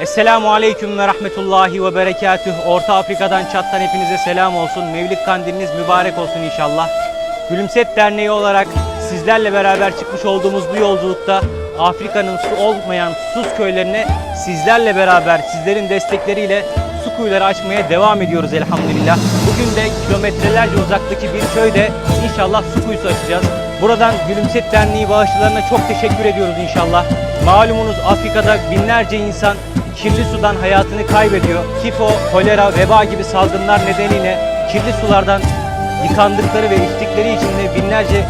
Esselamu Aleyküm ve Rahmetullahi ve Berekatüh. Orta Afrika'dan çattan hepinize selam olsun. Mevlid kandiliniz mübarek olsun inşallah. Gülümset Derneği olarak sizlerle beraber çıkmış olduğumuz bu yolculukta Afrika'nın su olmayan susuz köylerine sizlerle beraber, sizlerin destekleriyle su kuyuları açmaya devam ediyoruz elhamdülillah. Bugün de kilometrelerce uzaktaki bir köyde inşallah su kuyusu açacağız. Buradan Gülümset Derneği bağışçılarına çok teşekkür ediyoruz inşallah. Malumunuz Afrika'da binlerce insan kirli sudan hayatını kaybediyor. Tifo, kolera, veba gibi salgınlar nedeniyle kirli sulardan yıkandıkları ve içtikleri için de binlerce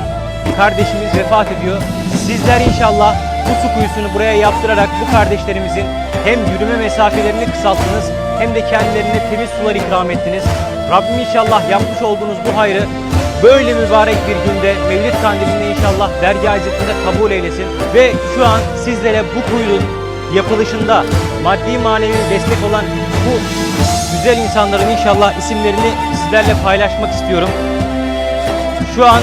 kardeşimiz vefat ediyor. Sizler inşallah bu su kuyusunu buraya yaptırarak bu kardeşlerimizin hem yürüme mesafelerini kısalttınız hem de kendilerine temiz sular ikram ettiniz. Rabbim inşallah yapmış olduğunuz bu hayrı böyle mübarek bir günde Mevlid Kandili'nde inşallah dergâh izzetinde kabul eylesin. Ve şu an sizlere bu kuyunun yapılışında maddi manevi destek olan bu güzel insanların inşallah isimlerini sizlerle paylaşmak istiyorum. Şu an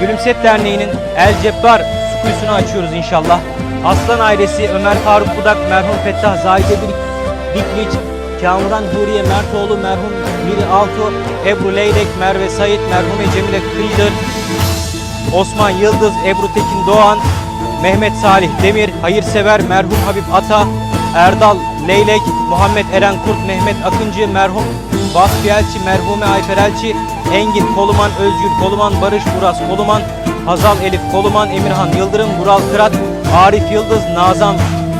Gülümset Derneği'nin El Cebbar su kuyusunu açıyoruz inşallah. Aslan ailesi Ömer Faruk Budak, merhum Fettah Zahide Dikliç, Kamuran Huriye Mertoğlu, merhum Miri Altu, Ebru Leylek, Merve Sayit, merhume Cemile Kıydır, Osman Yıldız, Ebru Tekin Doğan, Mehmet Salih Demir, Hayırsever, merhum Habib Ata, Erdal Leylek, Muhammed Eren Kurt, Mehmet Akıncı, merhum Vasfi Elçi, merhume Ayfer Elçi, Engin Koluman, Özgür Koluman, Barış Buras Koluman, Hazal Elif Koluman, Emirhan Yıldırım, Vural Kırat, Arif Yıldız, Nazan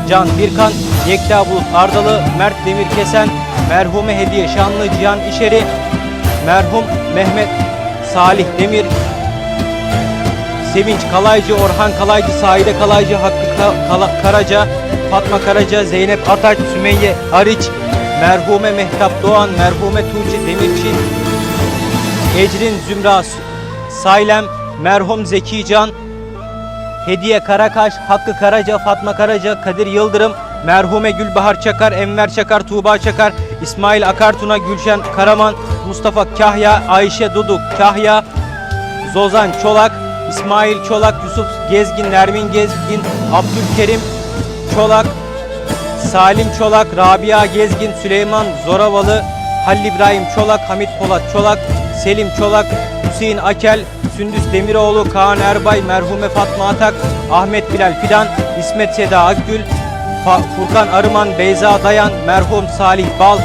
Can Birkan, Yekta Bulut Ardalı, Mert Demir Kesen, merhume Hediye Şanlı, Cihan İşeri, merhum Mehmet Salih Demir, Sevinç Kalaycı, Orhan Kalaycı, Saide Kalaycı, Hakkı Ka- Kala- Karaca, Fatma Karaca, Zeynep Ataç, Sümeyye Ariç, merhume Mehtap Doğan, merhume Tuğçe Demirçi, Ecrin Zümra Saylem, merhum Zeki Can, Hediye Karakaş, Hakkı Karaca, Fatma Karaca, Kadir Yıldırım, merhume Gülbahar Çakar, Enver Çakar, Tuğba Çakar, İsmail Akartuna, Gülşen Karaman, Mustafa Kahya, Ayşe Duduk Kahya, Zozan Çolak, İsmail Çolak, Yusuf Gezgin, Nermin Gezgin, Abdülkerim Çolak, Salim Çolak, Rabia Gezgin, Süleyman Zoravalı, Halil İbrahim Çolak, Hamit Polat Çolak, Selim Çolak, Hüseyin Akel, Sündüs Demiroğlu, Kaan Erbay, merhume Fatma Atak, Ahmet Bilal Fidan, İsmet Seda Akgül, Furkan Arıman, Beyza Dayan, merhum Salih Bal,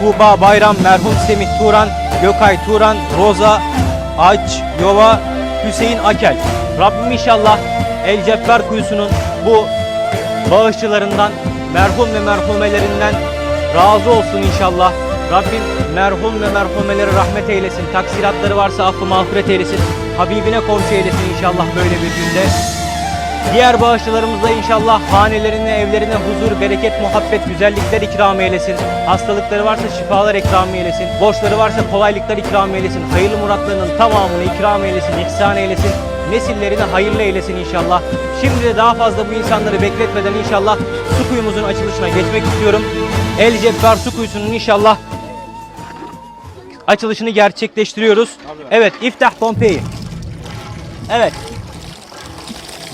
Tuğba Bayram, merhum Semih Turan, Gökay Turan, Roza Aç Yova, Hüseyin Akel. Rabbim inşallah El Cebbar Kuyusu'nun bu bağışçılarından, merhum ve merhumelerinden razı olsun inşallah. Rabbim merhum ve merhumeleri rahmet eylesin. Taksiratları varsa affı mağfiret eylesin. Habibine komşu eylesin inşallah böyle bir günde. Diğer bağışçılarımızla inşallah hanelerine, evlerine huzur, bereket, muhabbet, güzellikler ikram eylesin. Hastalıkları varsa şifalar ikram eylesin. Borçları varsa kolaylıklar ikram eylesin. Hayırlı muratlarının tamamını ikram eylesin, ihsan eylesin. Nesillerini hayırlı eylesin inşallah. Şimdi de daha fazla bu insanları bekletmeden inşallah su kuyumuzun açılışına geçmek istiyorum. El Cebbar su kuyusunun inşallah açılışını gerçekleştiriyoruz. Evet, iftah Pompei. Evet,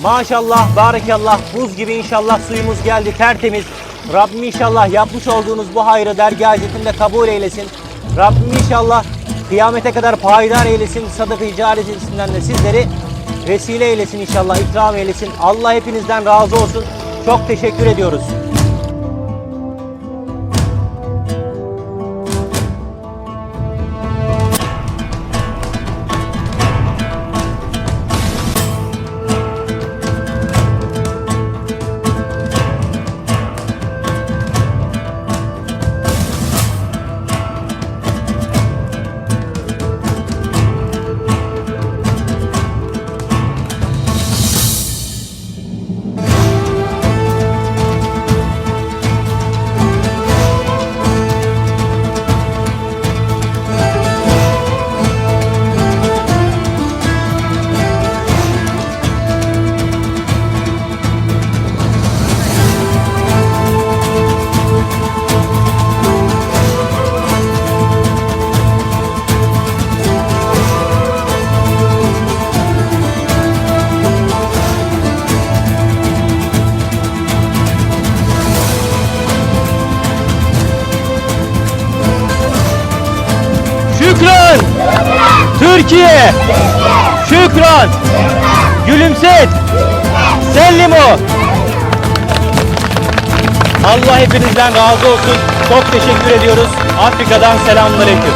Maşallah, barakallah, buz gibi inşallah suyumuz geldi tertemiz. Rabbim inşallah yapmış olduğunuz bu hayrı dergâh hizmetinde kabul eylesin. Rabbim inşallah kıyamete kadar payidar eylesin. Sadaka-ı cariyesinden de sizleri vesile eylesin inşallah, ikram eylesin. Allah hepinizden razı olsun. Çok teşekkür ediyoruz. Türkiye. Şükran. Gülümset. Sellimu. Allah hepinizden razı olsun. Çok teşekkür ediyoruz. Afrika'dan selamünaleyküm.